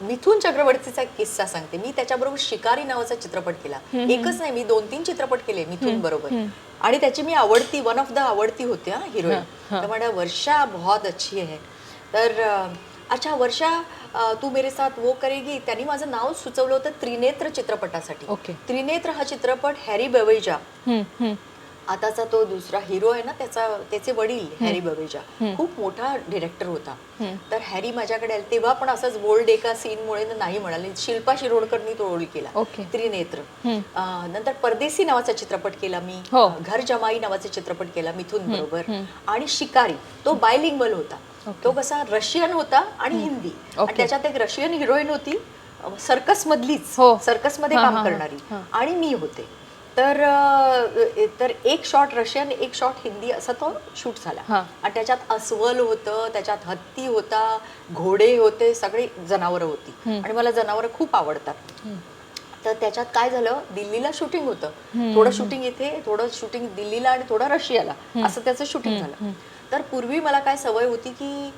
मिथुन चक्रवर्तीचा एक किस्सा सांगते. मी त्याच्याबरोबर शिकारी नावाचा चित्रपट केला. एकच नाही मी दोन तीन चित्रपट केले मिथुन बरोबर. आणि त्याची मी आवडती वन ऑफ द आवडती होती हिरोईन तर म्हणा वर्षा बहुत अच्छी आहे. तर अच्छा वर्षा तू मेरे साथ वो करेगी. त्यांनी माझं नाव सुचवलं होतं त्रिनेत्र चित्रपटासाठी. त्रिनेत्र हा चित्रपट हॅरी बवेजा. आताचा तो दुसरा हिरो आहे ना त्याचा त्याचे वडील हॅरी बवेजा खूप मोठा डिरेक्टर होता. तर हॅरी माझ्याकडे आले. तेव्हा पण असंच बोल्ड एका सीन मुळे नाही म्हणाले. शिल्पा शिरोडकरनी तो रोल केला. त्रिनेत्र. नंतर परदेसी नावाचा चित्रपट केला मी. हो. घर जमाई नावाचा चित्रपट केला मिथून बरोबर. आणि शिकारी. तो बायलिंगवल होता. तो कसा रशियन होता आणि हिंदी. आणि. त्याच्यात एक रशियन हिरोईन होती सर्कस मधलीच. हो. सर्कसमध्ये हा, काम. करणारी. आणि मी होते. तर तर एक शॉट रशियन एक शॉट हिंदी असा तो शूट झाला. हा. आणि त्याच्यात अस्वल होतं त्याच्यात हत्ती होता घोडे होते सगळी जनावरं होती. आणि मला जनावरं खूप आवडतात. तर त्याच्यात काय झालं? दिल्लीला शूटिंग होतं. थोडं शूटिंग इथे थोडं शूटिंग दिल्लीला आणि थोडं रशियाला. असं त्याचं शूटिंग झालं. तर पूर्वी मला काय सवय होती की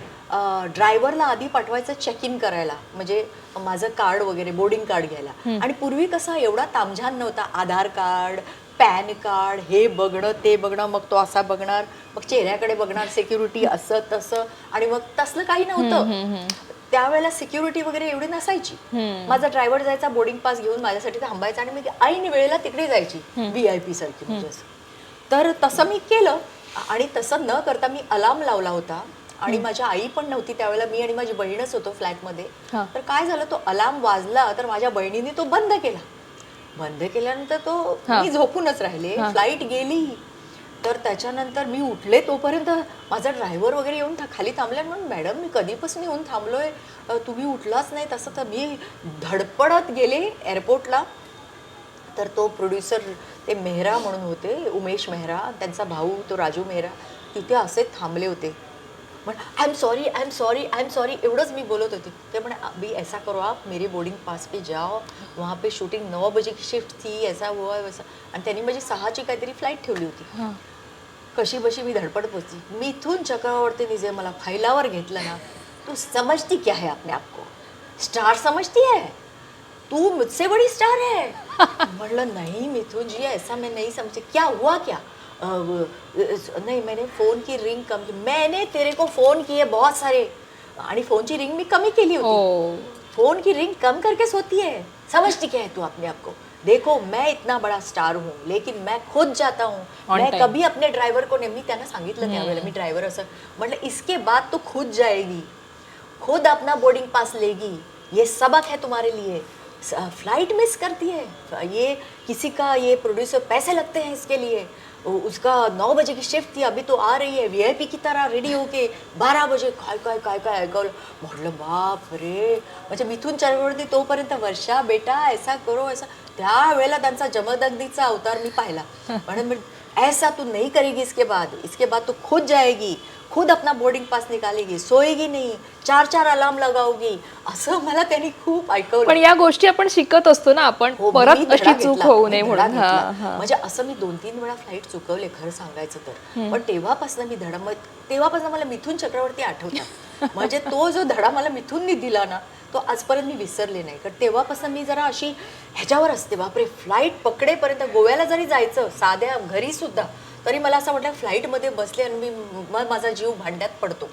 ड्रायव्हरला आधी पाठवायचं चेक इन करायला. म्हणजे माझं कार्ड वगैरे बोर्डिंग कार्ड घ्यायला. आणि पूर्वी कसा एवढा तामझान नव्हता. आधार कार्ड पॅन कार्ड हे बघणं ते बघणं मग तो असा बघणार. मग चेहऱ्याकडे बघणार सिक्युरिटी असं तसं. आणि मग तसलं काही नव्हतं. त्यावेळेला सिक्युरिटी वगैरे एवढी नसायची. माझा ड्रायव्हर जायचा बोर्डिंग पास घेऊन माझ्यासाठी थांबायचा आणि मी ऐन वेळेला तिकडे जायची व्ही आय पी सारखी म्हणजे. तर तसं मी केलं. आणि तसं न करता मी अलार्म लावला होता आणि माझ्या आई पण नव्हती त्यावेळेला मी आणि माझी बहीणच होतो फ्लॅटमध्ये. तर काय झालं तो अलार्म वाजला तर माझ्या बहिणीने तो बंद केला. बंद केल्यानंतर तो. मी झोपूनच राहिले फ्लाईट गेली. तर त्याच्यानंतर मी उठले तोपर्यंत माझा ड्रायव्हर वगैरे येऊन था- खाली थांबले म्हणून मॅडम मी कधीपासून येऊन थांबलोय तुम्ही उठलाच नाही तसं तर मी धडपडत गेले एअरपोर्टला तर तो प्रोड्युसर ते मेहरा म्हणून होते उमेश मेहरा त्यांचा भाऊ तो राजू मेहरा तिथे असे थांबले होते. म्हण I am sorry I am sorry I am sorry एवढंच मी बोलत होते. ते म्हणे अभी ऐसा करो आप मेरे बोर्डिंग पास पे जाओ. वहाँ पे शूटिंग नऊ बजे की शिफ्ट थी ऐसा हुआ वैसा. आणि त्यांनी माझी सहाची काहीतरी फ्लाईट ठेवली होती. कशी बशी मी धडपड पोचली. मिथून चक्रवर्तीने जे मला फैलावर घेतलं ना तू समजती क्या है अपने आप को? स्टार समझती है? तू मुझसे बड़ी स्टार है. म्हटलं नहीं मिथुन जी ऐसा मैं नहीं समझी क्या हुआ क्या? नहीं मैंने फ़ोन की रिंग कम की मैंने तेरे को फ़ोन किए बहुत सारे आणि फोनची रिंग मी कमी केली होती. फ़ोन की रिंग कम करके सोती है? समझती क्या है तू अपने आप को? देखो मैं इतना बड़ा स्टार हूँ लेकिन मैं खुद जाता हूँ। मैं time. कभी अपने ड्राइवर को नाही मी त्यांना सांगितलं त्यावेळेला मी ड्रायव्हर असं म्हटलं इसके बाद तू खुद जाएगी खुद अपना बोर्डिंग पास लेगी ये सबक है तुम्हारे लिए फ्लाइट मिस करती है। ये किसी का ये प्रोड्यूसर पैसे लगते हैं इसके लिए। उसका नौ बजे की शिफ्ट थी अभी तो आ रही है। व्ही की तरह रेडी होके बारा बजे काय काय काय काय ऐकवलं म्हटलं बाप रे! म्हणजे मिथून चक्रवर्ती तोपर्यंत वर्षा बेटा ऐसा करो ऐसा। त्यावेळेला त्यांचा जमदग्नीचा अवतार मी पाहिला. म्हणून ऐसा तू नहीं करेगी इसके बाद. इसके बाद तू खुद जाएगी. खुद अपना बोर्डिंग पास निकालेगी सोएगी नहीं चार चार अलार्म लगाओगी असं मला त्यांनी खूप ऐकवलं. पण या गोष्टी आपण शिकत असतो ना आपण हो, मी परत धडा अशी चूक घेतला, होऊ मी नये धडा म्हणून. हा घेतला. हा म्हणजे असं मी दोन तीन वेळा फ्लाईट चुकवले खरं सांगायचं तर. पण तेव्हापासून मी धडा मग तेव्हापासून मला मिथून चक्रवर्ती आठवतात. म्हणजे तो जो धडा मला मिथूननी दिला ना तो आजपर्यंत मी विसरले नाही. कारण तेव्हापासून मी जरा अशी ह्याच्यावर असते बापरे. फ्लाईट पकडेपर्यंत गोव्याला जरी जायचं साध्या घरी सुद्धा तरी मला असं वाटलं फ्लाईटमध्ये बसले आणि मी मग माझा जीव भांड्यात पडतो.